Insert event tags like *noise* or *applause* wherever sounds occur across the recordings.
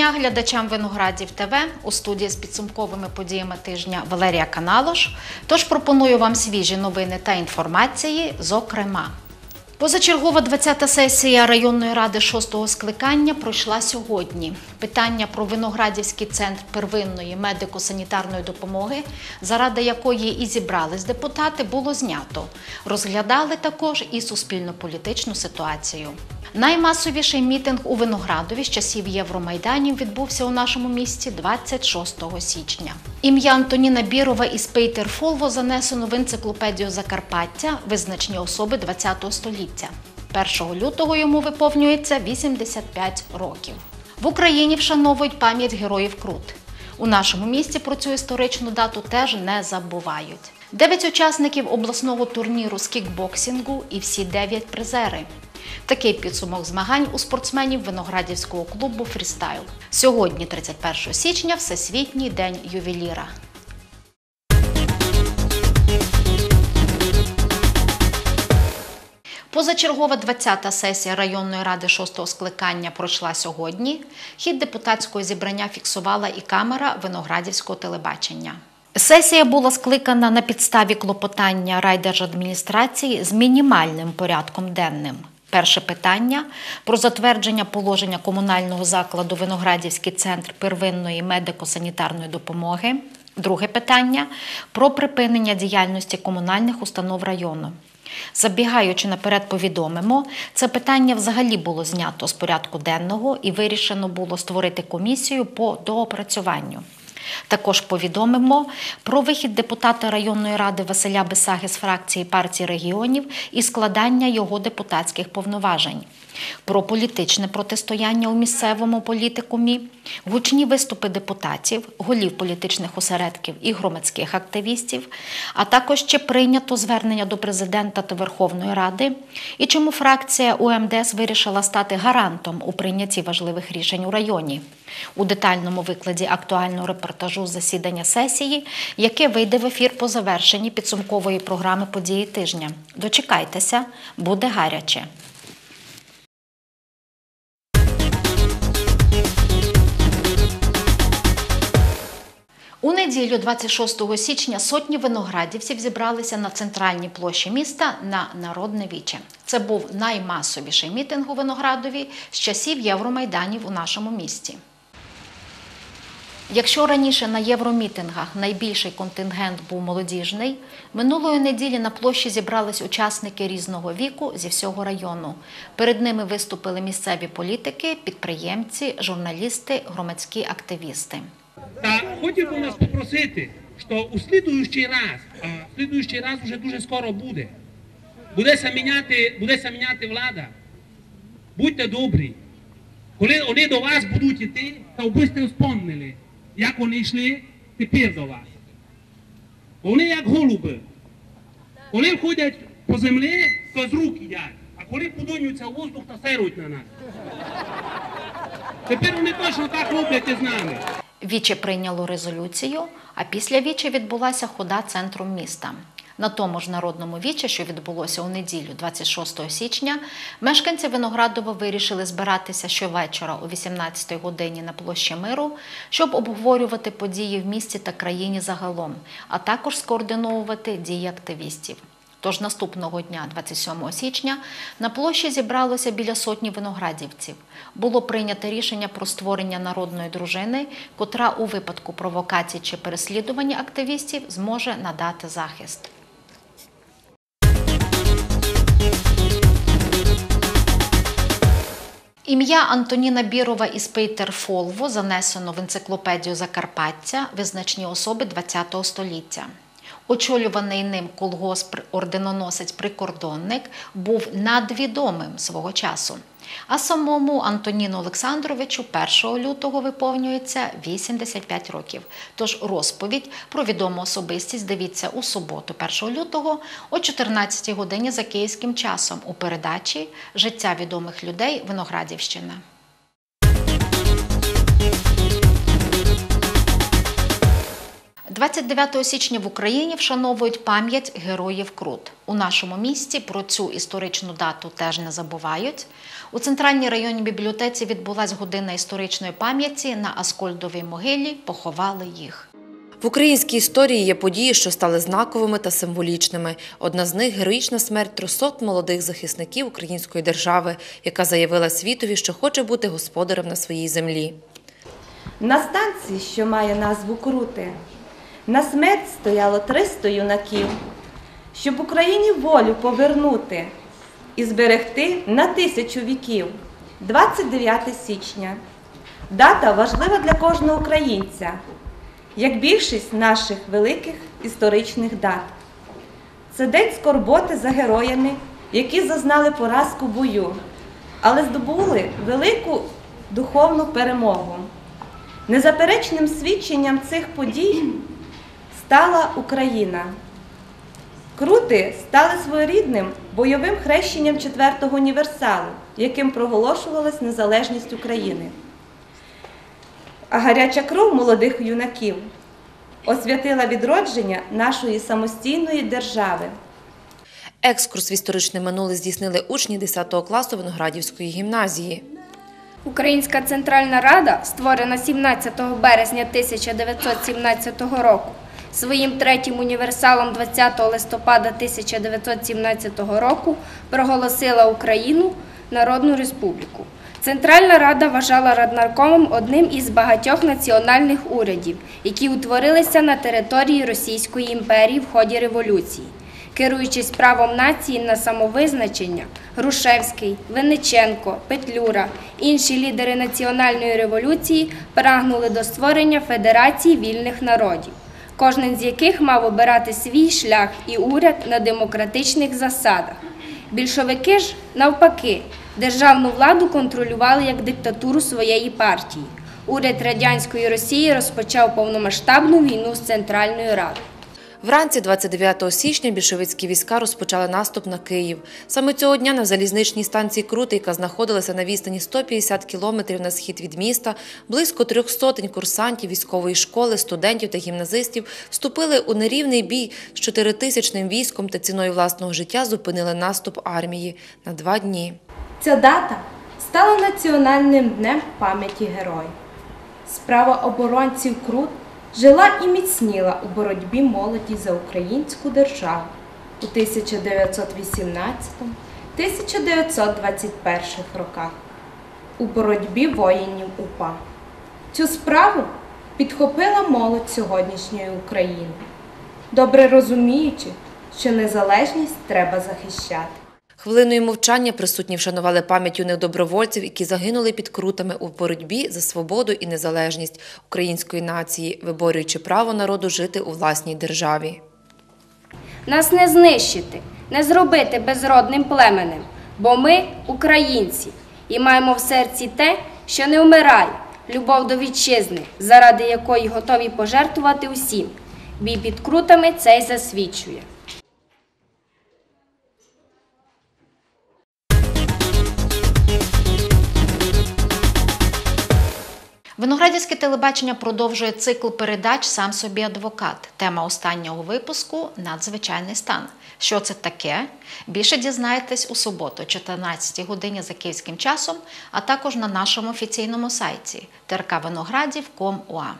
Дня глядачам Виноградів ТВ у студії з підсумковими подіями тижня Валерія Каналош. Тож пропоную вам свіжі новини та інформації, зокрема. Позачергова 20-та сесія районної ради 6-го скликання пройшла сьогодні. Питання про Виноградівський центр первинної медико-санітарної допомоги, заради якої і зібрались депутати, було знято. Розглядали також і суспільно-політичну ситуацію. Наймасовіший мітинг у Виноградові з часів Євромайданів відбувся у нашому місті 26 січня. Ім'я Антоніна Бірова із Пейтер Фолво занесено в енциклопедію Закарпаття визначні особи ХХ століття. 1 лютого йому виповнюється 85 років. В Україні вшановують пам'ять героїв Крут. У нашому місті про цю історичну дату теж не забувають. Дев'ять учасників обласного турніру з кікбоксингу і всі дев'ять призери. Такий підсумок змагань у спортсменів виноградівського клубу Фрістайл. Сьогодні, 31 січня, Всесвітній день ювеліра. Позачергова 20-та сесія районної ради 6-го скликання пройшла сьогодні. Хід депутатського зібрання фіксувала і камера виноградівського телебачення. Сесія була скликана на підставі клопотання райдержадміністрації з мінімальним порядком денним. Перше питання про затвердження положення комунального закладу Виноградівський центр первинної медико-санітарної допомоги. Друге питання про припинення діяльності комунальних установ району. Забігаючи наперед, повідомимо, це питання взагалі було знято з порядку денного і вирішено було створити комісію по доопрацюванню. Також повідомимо про вихід депутата районної ради Василя Бесаги з фракції партії регіонів і складання його депутатських повноважень, про політичне протистояння у місцевому політикумі, гучні виступи депутатів, голів політичних осередків і громадських активістів, а також чи прийнято звернення до президента та Верховної Ради, і чому фракція УМДС вирішила стати гарантом у прийнятті важливих рішень у районі. У детальному викладі актуального репортажу засідання сесії, яке вийде в ефір по завершенні підсумкової програми події тижня. Дочекайтеся, буде гаряче. У неділю, 26 січня, сотні виноградівців зібралися на центральній площі міста на Народне віче. Це був наймасовіший мітинг у Виноградові з часів Євромайданів у нашому місті. Якщо раніше на євромітингах найбільший контингент був молодіжний, минулої неділі на площі зібрались учасники різного віку зі всього району. Перед ними виступили місцеві політики, підприємці, журналісти, громадські активісти. Та хотів би вас попросити, що у слідуючий раз, а слідуючий раз вже дуже скоро буде, будеться міняти, будеться міняти влада. Будьте добрі. Коли вони до вас будуть йти, то ви сте вспомнили, як вони йшли тепер до вас. Вони як голуби. Коли ходять по землі, то з рук їдять. А коли подонюються в воздух, то серуть на нас. Тепер вони точно так роблять з нами. Віче прийняло резолюцію, а після Віче відбулася хода центром міста. На тому ж народному вічі, що відбулося у неділю, 26 січня, мешканці Виноградова вирішили збиратися щовечора о 18-й годині на площі миру, щоб обговорювати події в місті та країні загалом, а також скоординовувати дії активістів. Тож наступного дня, 27 січня, на площі зібралося біля сотні виноградівців. Було прийнято рішення про створення народної дружини, котра у випадку провокацій чи переслідування активістів зможе надати захист. Ім'я Антоніна Бірова із Пейтер Фолво занесено в енциклопедію Закарпаття визначні особи ХХ століття. Очолюваний ним колгосп орденоносець прикордонник був надвідомим свого часу. А самому Антоніну Олександровичу 1 лютого виповнюється 85 років. Тож розповідь про відому особистість дивіться у суботу, 1 лютого о 14 годині за київським часом у передачі Життя відомих людей Виноградівщина. 29 січня в Україні вшановують пам'ять героїв Крут. У нашому місті про цю історичну дату теж не забувають. У центральній районній бібліотеці відбулась година історичної пам'яті. На Аскольдовій могилі поховали їх. В українській історії є події, що стали знаковими та символічними. Одна з них героїчна смерть 300 молодих захисників української держави, яка заявила світові, що хоче бути господарем на своїй землі. На станції, що має назву Крути, на смерть стояло 300 юнаків, щоб Україні волю повернути і зберегти на тисячу віків. 29 січня. Дата важлива для кожного українця, як більшість наших великих історичних дат. Це день скорботи за героями, які зазнали поразку бою, але здобули велику духовну перемогу. Незаперечним свідченням цих подій стала Україна. Крути стали своєрідним бойовим хрещенням четвертого універсалу, яким проголошувалась незалежність України. А гаряча кров молодих юнаків освятила відродження нашої самостійної держави. Екскурс в історичне минуле здійснили учні 10 класу Виноградівської гімназії. Українська Центральна Рада, створена 17 березня 1917 року, своїм третім універсалом 20 листопада 1917 року проголосила Україну Народну Республіку. Центральна Рада вважала раднаркомом одним із багатьох національних урядів, які утворилися на території Російської імперії в ході революції. Керуючись правом нації на самовизначення, Грушевський, Винниченко, Петлюра, інші лідери національної революції прагнули до створення Федерації вільних народів, кожен з яких мав обирати свій шлях і уряд на демократичних засадах. Більшовики ж, навпаки, державну владу контролювали як диктатуру своєї партії. Уряд радянської Росії розпочав повномасштабну війну з Центральною Радою. Вранці 29 січня більшовицькі війська розпочали наступ на Київ. Саме цього дня на залізничній станції Крути, яка знаходилася на відстані 150 кілометрів на схід від міста, близько трьох сотень курсантів військової школи, студентів та гімназистів вступили у нерівний бій з чотиритисячним військом та ціною власного життя зупинили наступ армії на два дні. Ця дата стала національним днем пам'яті героїв. Справа оборонців Крут жила і міцніла у боротьбі молоді за українську державу у 1918-1921 роках, у боротьбі воїнів УПА. Цю справу підхопила молодь сьогоднішньої України, добре розуміючи, що незалежність треба захищати. Хвилиною мовчання присутні вшанували пам'ять юних добровольців, які загинули під крутами у боротьбі за свободу і незалежність української нації, виборюючи право народу жити у власній державі. Нас не знищити, не зробити безродним племенем, бо ми українці і маємо в серці те, що не вмирає, любов до вітчизни, заради якої готові пожертвувати усім. Бій під крутами це й засвідчує. Виноградівське телебачення продовжує цикл передач Сам собі адвокат. Тема останнього випуску надзвичайний стан. Що це таке? Більше дізнаєтесь у суботу, 14 годині за київським часом, а також на нашому офіційному сайті trkvinogradів.com.ua.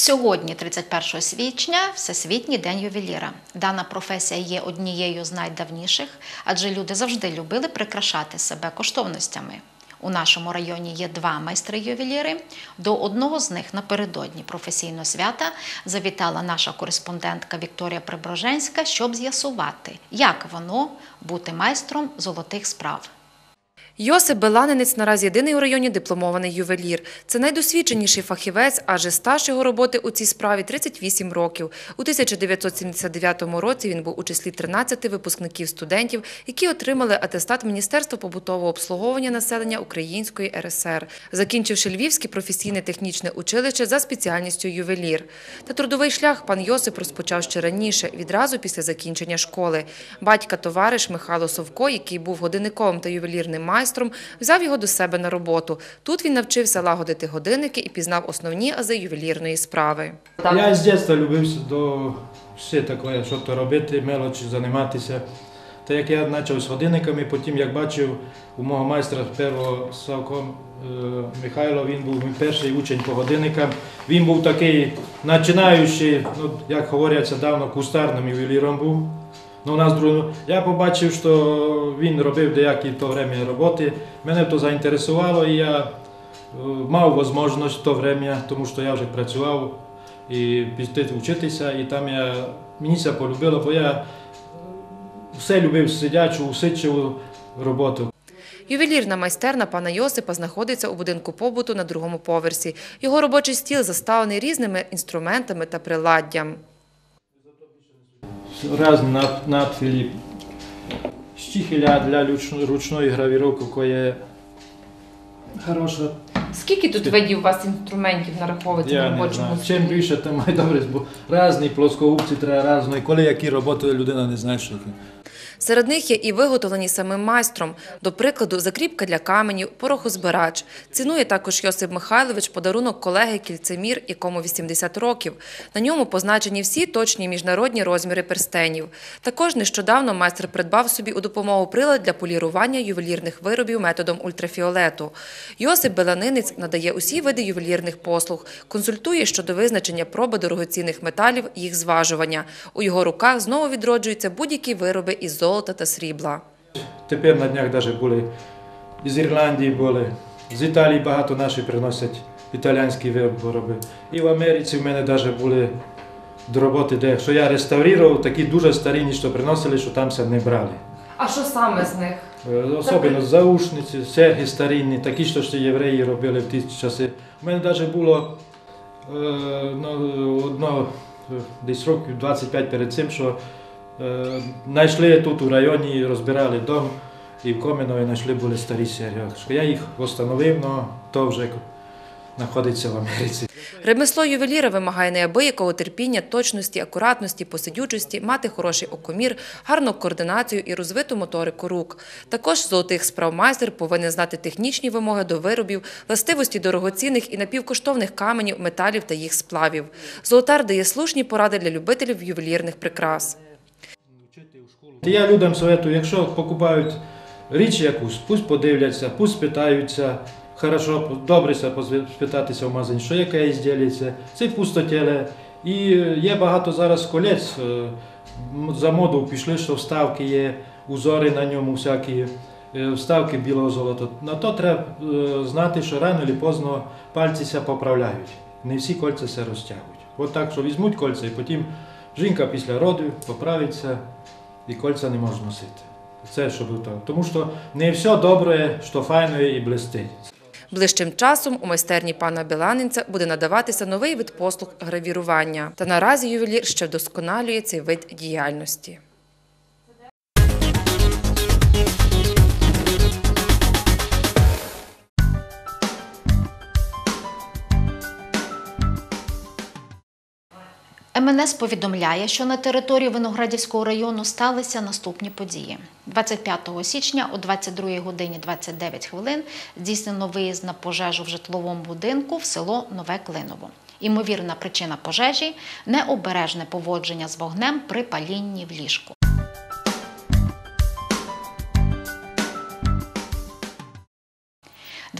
Сьогодні, 31 січня, Всесвітній день ювеліра. Дана професія є однією з найдавніших, адже люди завжди любили прикрашати себе коштовностями. У нашому районі є два майстри-ювеліри. До одного з них напередодні професійного свята завітала наша кореспондентка Вікторія Приброженська, щоб з'ясувати, як воно бути майстром золотих справ. Йосип Беланинець наразі єдиний у районі дипломований ювелір. Це найдосвідченіший фахівець, адже стаж його роботи у цій справі 38 років. У 1979 році він був у числі 13 випускників студентів, які отримали атестат Міністерства побутового обслуговування населення Української РСР, закінчивши Львівське професійне технічне училище за спеціальністю ювелір. Та трудовий шлях пан Йосип розпочав ще раніше, відразу після закінчення школи. Батька товариш Михайло Совко, який був годинниковим та ювелірним майстром, майстром, взяв його до себе на роботу. Тут він навчився лагодити годинники і пізнав основні ази ювелірної справи. Я з дитинства любив до все таке, що то робити, мелочі, займатися. Та як я почав з годинниками, потім як бачив у мого майстра першого Савко е, Михайло, він був мій перший учень по годинникам. Він був такий починаючий, ну, як говорять, давно кустарним ювеліром був. Ну, у нас друг... Я побачив, що він робив деякі то время роботи. Мене то заінтересувало і я е, мав можливість то время, тому що я вже працював і піти вчитися, і там я, мені це полюбило, бо я все любив сидячу, усидчиву роботу. Ювелірна майстерна пана Йосипа знаходиться у будинку побуту на другому поверсі. Його робочий стіл заставлений різними інструментами та приладдям. Разні надфілі, штіхеля для ручної гравіровки, яка є хороша. Скільки тут видів у вас інструментів нараховується Я не знаю. Чим більше, тим має *laughs* добре, бо різні плоскогубці треба різні. Коли які роботи людина не знає, що це. Серед них є і виготовлені самим майстром. До прикладу, закріпка для каменів, порохозбирач. Цінує також Йосип Михайлович подарунок колеги кільцемір, якому 80 років. На ньому позначені всі точні міжнародні розміри перстенів. Також нещодавно майстер придбав собі у допомогу прилад для полірування ювелірних виробів методом ультрафіолету. Йосип Беланинець надає усі види ювелірних послуг, консультує щодо визначення проби дорогоцінних металів, їх зважування. У його руках знову відроджуються будь-які вироби із золота та срібла. Тепер на днях навіть були з Ірландії були, з Італії багато наші приносять італійські вироби. І в Америці в мене навіть були до роботи, де що я реставрував, такі дуже старі, що приносили, що там це не брали. А що саме з них? Е, Особливо заушниці, серги старинні, такі, що ще євреї робили в ті часи. У мене навіть було е, ну, одно, е, десь років 25 перед цим, що знайшли тут у районі, розбирали дом, і в Комінові знайшли були старі. Що Я їх встановив, але то вже знаходиться в Америці. Ремесло ювеліра вимагає неабиякого терпіння, точності, акуратності, посидючості, мати хороший окомір, гарну координацію і розвиту моторику рук. Також золотих справ майстер повинен знати технічні вимоги до виробів, властивості дорогоцінних і напівкоштовних каменів, металів та їх сплавів. Золотар дає слушні поради для любителів ювелірних прикрас. Я людям советую, якщо покупають річ якусь, пусть подивляться, пусть спитаються, хорошо, добре спитатися в магазині, що яке ізділля це, це. І є багато зараз колець, е, за моду пішли, що вставки є, узори на ньому всякі, е, вставки білого золота. На то треба е, знати, що рано чи поздно пальці поправляють. Не всі кольця се розтягують. От так, що візьмуть кольця і потім жінка після роду поправиться і кольця не можна носити. Це щоб так. Тому що не все добре, що файно і блистить. Ближчим часом у майстерні пана Біланинця буде надаватися новий вид послуг гравірування. Та наразі ювелір ще вдосконалює цей вид діяльності. МНС повідомляє, що на території Виноградівського району сталися наступні події. 25 січня о 22 годині 29 хвилин здійснено виїзд на пожежу в житловому будинку в село Нове Клиново. Імовірна причина пожежі необережне поводження з вогнем при палінні в ліжку. –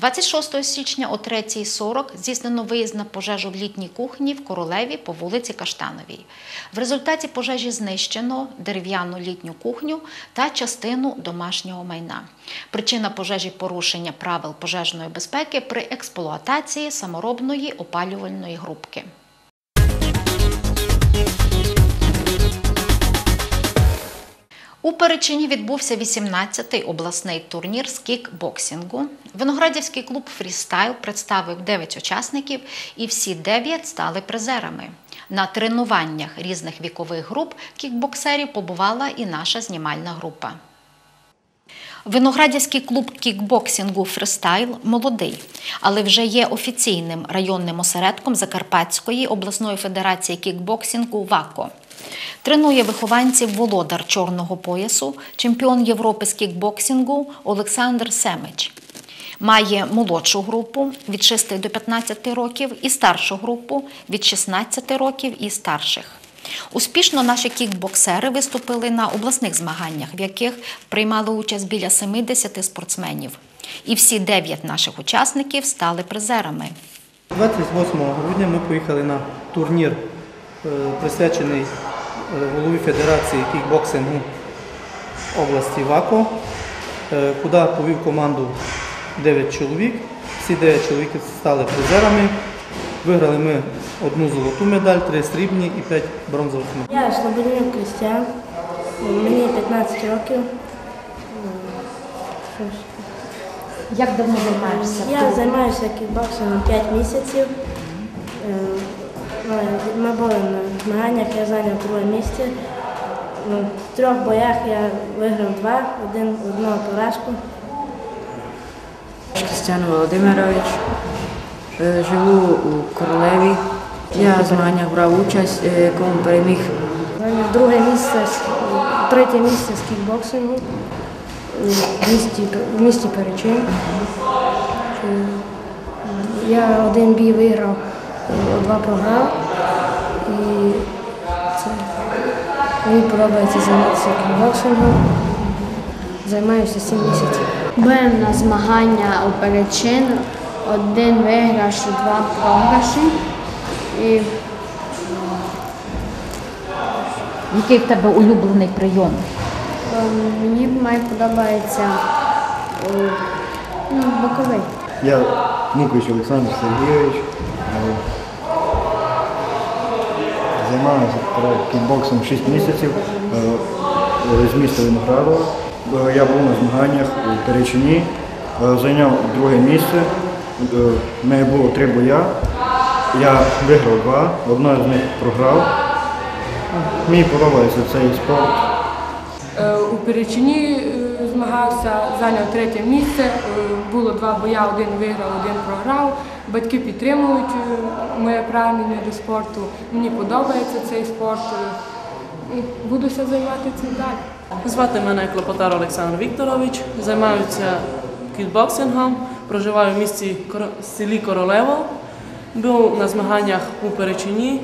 26 січня о 3.40 здійснено виїзд на пожежу в літній кухні в Королеві по вулиці Каштановій. В результаті пожежі знищено дерев'яну літню кухню та частину домашнього майна. Причина пожежі порушення правил пожежної безпеки при експлуатації саморобної опалювальної грубки. У Перечині відбувся 18-й обласний турнір з кікбоксингу. Виноградівський клуб Фрістайл представив 9 учасників, і всі 9 стали призерами. На тренуваннях різних вікових груп кікбоксерів побувала і наша знімальна група. Виноградівський клуб кікбоксингу Фристайл молодий, але вже є офіційним районним осередком Закарпатської обласної федерації кікбоксингу ВАКО. Тренує вихованців володар чорного поясу, чемпіон Європи з кікбоксингу Олександр Семич. Має молодшу групу від 6 до 15 років і старшу групу від 16 років і старших. Успішно наші кікбоксери виступили на обласних змаганнях, в яких приймали участь біля 70 спортсменів. І всі дев'ять наших учасників стали призерами. 28 грудня ми поїхали на турнір, е, присвячений голові Федерації кікбоксингу області ВАКО, е, куди повів команду 9 чоловік. Всі 9 чоловіків стали призерами. Виграли ми одну золоту медаль, три срібні і 5 бронзових медалей. Я Слободнюк Кристиан, мені 15 років. Як давно займаєшся? Я займаюся кікбоксингом 5 місяців. Е, Ми були на змаганнях, я зайняв друге місце. Ну, В трьох боях я виграв два, один, одну поразку. Кристиан Володимирович. Е, Живу у Королеві. Я в змаганнях брав участь, е, кому переміг. Зайняв друге місце, третє місце з кікбоксингу в місті, в місті Перечин. Я один бій виграв, два програв. І це мені подобається займатися кікбоксингом. Займаюся 7 місяців. Були на змагання у Перечин, один виграш і два програші. І Який в тебе улюблений прийом? ем, мені подобається е, ну, боковий. Я Мукович Олександр Сергійович. Займаюся кікбоксом 6 місяців е, з міста Виноградова. Е, Я був на змаганнях у Перечині, е, зайняв друге місце. В мене було три боя. Я виграв два, одна з них програв. Мені подобається цей спорт. У Перечині змагався, зайняв третє місце. Було два боя, один виграв, один програв. Батьки підтримують е, моє прагнення до спорту. Мені подобається цей спорт. Е, Будуся займатися цим далі. Звати мене Клопотар Олександр Вікторович, займаюся кікбоксингом, проживаю в місті селі Королево. Був на змаганнях у Перечині.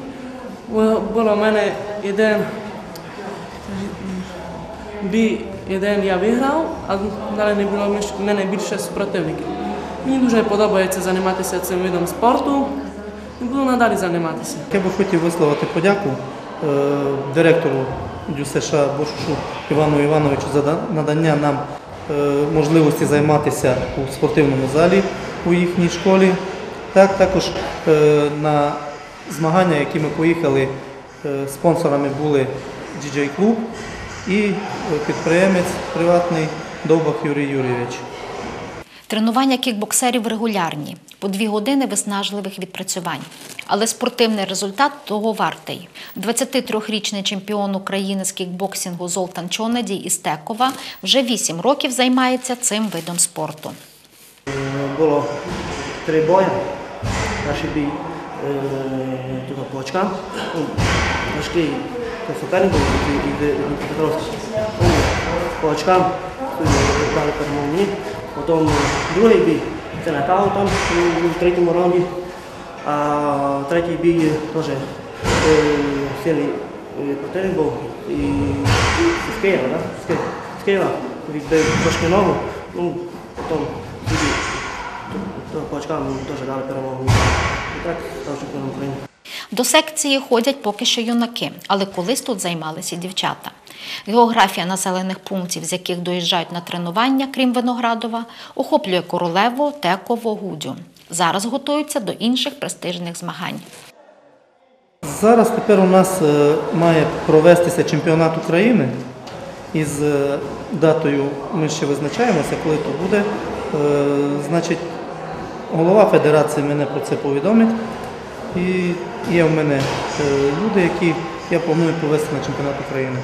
Було в мене один бій, один я виграв, а далі не було в мене більше супротивників. Мені дуже подобається займатися цим видом спорту і буду надалі займатися. Я би хотів висловити подяку е, директору ДЮСШ Бошушу Івану Івановичу за надання нам е, можливості займатися у спортивному залі у їхній школі. Так, також е, на змагання, які ми поїхали, спонсорами були DJ Клуб і підприємець приватний Довбах Юрій Юрійович. Тренування кікбоксерів регулярні, по дві години виснажливих відпрацювань. Але спортивний результат того вартий. 23-річний чемпіон України з кікбоксингу Золтан Чонедій із Текова вже 8 років займається цим видом спорту. Було три бої. Перший бій е, тут по. Ну, Важкий суперник був і Дніпропетровський. Ну, По очкам е, перемогу мені. Потім другий бій це нокаутом у- в третьому раунді. А третій бій теж е, сильний е, противник був. І з Києва, так? З Києва. З Києва відбив трошки ногу. Ну, потім по очкам теж дали перемогу. І так став чемпіоном України. До секції ходять поки що юнаки, але колись тут займалися дівчата. Географія населених пунктів, з яких доїжджають на тренування, крім Виноградова, охоплює Королево, Теково, Гудю. Зараз готуються до інших престижних змагань. Зараз тепер у нас е, має провестися чемпіонат України. Із е, датою ми ще визначаємося, коли то буде. Е, Значить, голова федерації мене про це повідомить. І є в мене е, люди, які я планую повести на чемпіонат України.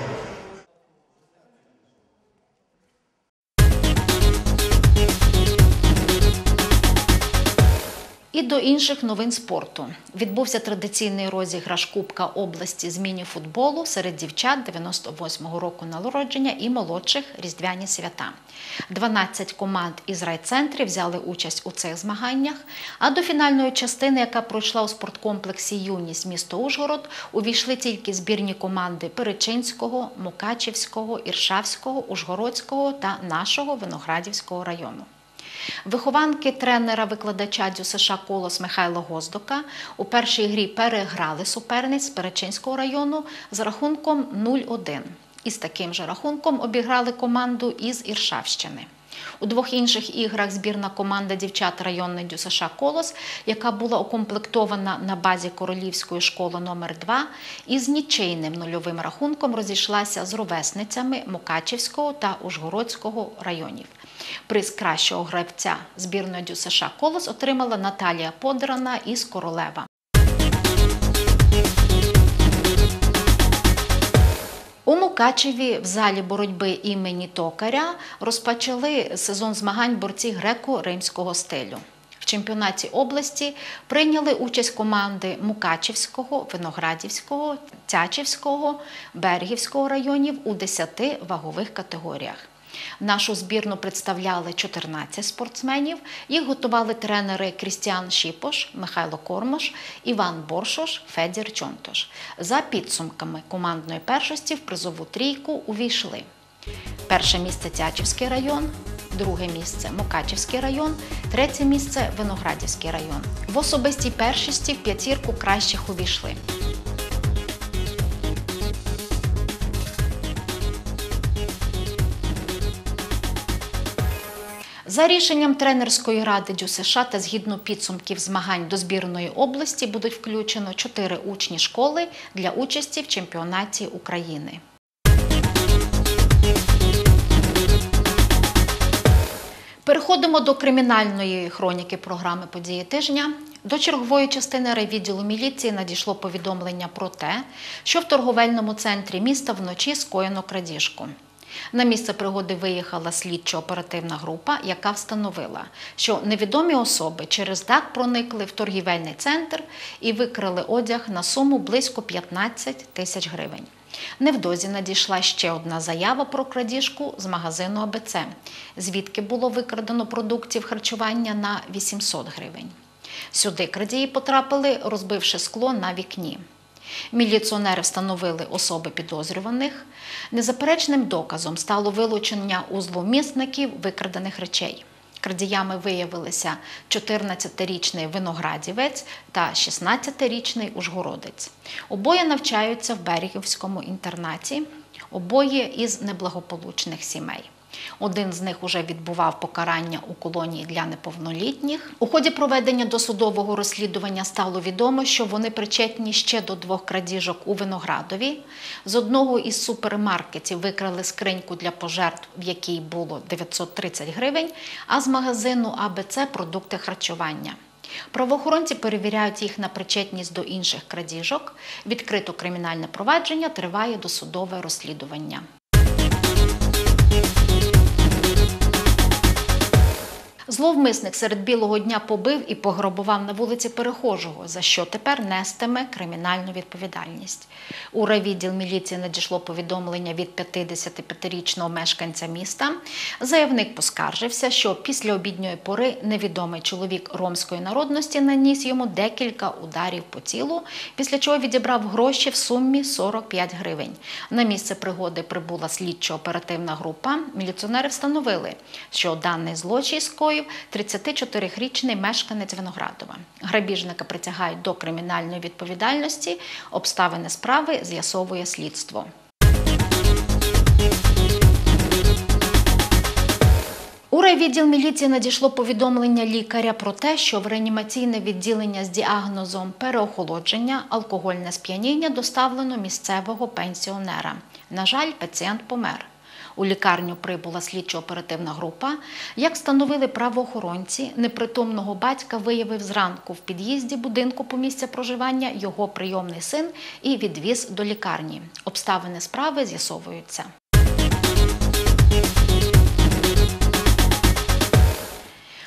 До інших новин спорту відбувся традиційний розіграш Кубка області з міні-футболу серед дівчат 98-го року народження і молодших різдвяні свята. 12 команд із райцентрів взяли участь у цих змаганнях. А до фінальної частини, яка пройшла у спорткомплексі Юність місто Ужгород, увійшли тільки збірні команди Перечинського, Мукачівського, Іршавського, Ужгородського та нашого Виноградівського району. Вихованки тренера-викладача Дю США Колос Михайла Гоздока у першій грі переграли суперниць Перечинського району з рахунком 0-1. І з таким же рахунком обіграли команду із Іршавщини. У двох інших іграх збірна команда дівчат районної Дю США Колос, яка була укомплектована на базі Королівської школи номер 2 із нічийним нульовим рахунком розійшлася з ровесницями Мукачівського та Ужгородського районів. Приз кращого гравця збірної Дю США Колос отримала Наталія Подерана із Королева. У Мукачеві в залі боротьби імені Токаря розпочали сезон змагань борці греко-римського стилю. В чемпіонаті області прийняли участь команди Мукачівського, Виноградівського, Тячівського, Бергівського районів у 10 вагових категоріях. Нашу збірну представляли 14 спортсменів. Їх готували тренери Крістіан Шіпош, Михайло Кормош, Іван Боршош, Федір Чонтош. За підсумками командної першості в призову трійку увійшли перше місце Тячівський район, друге місце Мукачівський район, третє місце Виноградівський район. В особистій першості в п'ятірку кращих увійшли. За рішенням тренерської ради Дю США та згідно підсумків змагань до збірної області будуть включено чотири учні школи для участі в чемпіонаті України. Переходимо до кримінальної хроніки програми Події тижня. До чергової частини райвідділу міліції надійшло повідомлення про те, що в торговельному центрі міста вночі скоєно крадіжку. На місце пригоди виїхала слідчо-оперативна група, яка встановила, що невідомі особи через дах проникли в торгівельний центр і викрили одяг на суму близько 15 тисяч гривень. Невдовзі надійшла ще одна заява про крадіжку з магазину АБЦ, звідки було викрадено продуктів харчування на 800 гривень. Сюди крадії потрапили, розбивши скло на вікні. Міліціонери встановили особи підозрюваних. Незаперечним доказом стало вилучення у зловмисників викрадених речей. Крадіями виявилися 14-річний виноградівець та 16-річний ужгородець. Обоє навчаються в Берегівському інтернаті, обоє із неблагополучних сімей. Один з них уже відбував покарання у колонії для неповнолітніх. У ході проведення досудового розслідування стало відомо, що вони причетні ще до двох крадіжок у Виноградові. З одного із супермаркетів викрали скриньку для пожертв, в якій було 930 гривень, а з магазину АБЦ продукти харчування. Правоохоронці перевіряють їх на причетність до інших крадіжок. Відкрито кримінальне провадження триває досудове розслідування. Зловмисник серед білого дня побив і пограбував на вулиці перехожого, за що тепер нестиме кримінальну відповідальність. У райвідділ міліції надійшло повідомлення від 55-річного мешканця міста. Заявник поскаржився, що після обідньої пори невідомий чоловік ромської народності наніс йому декілька ударів по тілу, після чого відібрав гроші в сумі 45 гривень. На місце пригоди прибула слідчо-оперативна група. Міліціонери встановили, що даний злочин скоїв 34-річний мешканець Виноградова. Грабіжника притягають до кримінальної відповідальності. Обставини справи з'ясовує слідство. У райвідділ міліції надійшло повідомлення лікаря про те, що в реанімаційне відділення з діагнозом переохолодження, алкогольне сп'яніння доставлено місцевого пенсіонера. На жаль, пацієнт помер. У лікарню прибула слідчо-оперативна група. Як встановили правоохоронці, непритомного батька виявив зранку в під'їзді будинку по місця проживання його прийомний син і відвіз до лікарні. Обставини справи з'ясовуються.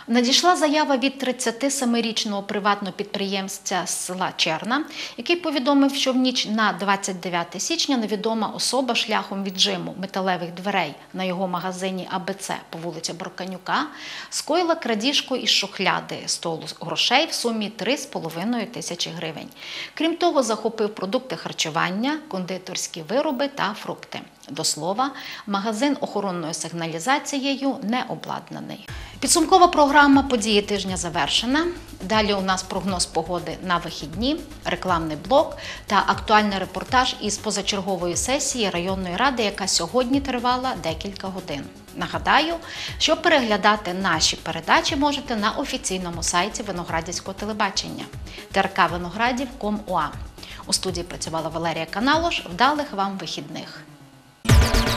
Надійшла заява від 37-річного приватного підприємця з села Черна, який повідомив, що в ніч на 29 січня невідома особа шляхом віджиму металевих дверей на його магазині АБЦ по вулиці Броканюка скоїла крадіжку із шухляди столу грошей в сумі 3,5 тисячі гривень. Крім того, захопив продукти харчування, кондитерські вироби та фрукти. До слова, магазин охоронною сигналізацією не обладнаний. Підсумкова програма події тижня завершена. Далі у нас прогноз погоди на вихідні, рекламний блок та актуальний репортаж із позачергової сесії районної ради, яка сьогодні тривала декілька годин. Нагадаю, що переглядати наші передачі можете на офіційному сайті Виноградівського телебачення trkvinogradів.com.ua. У студії працювала Валерія Каналош. Вдалих вам вихідних. Thank you.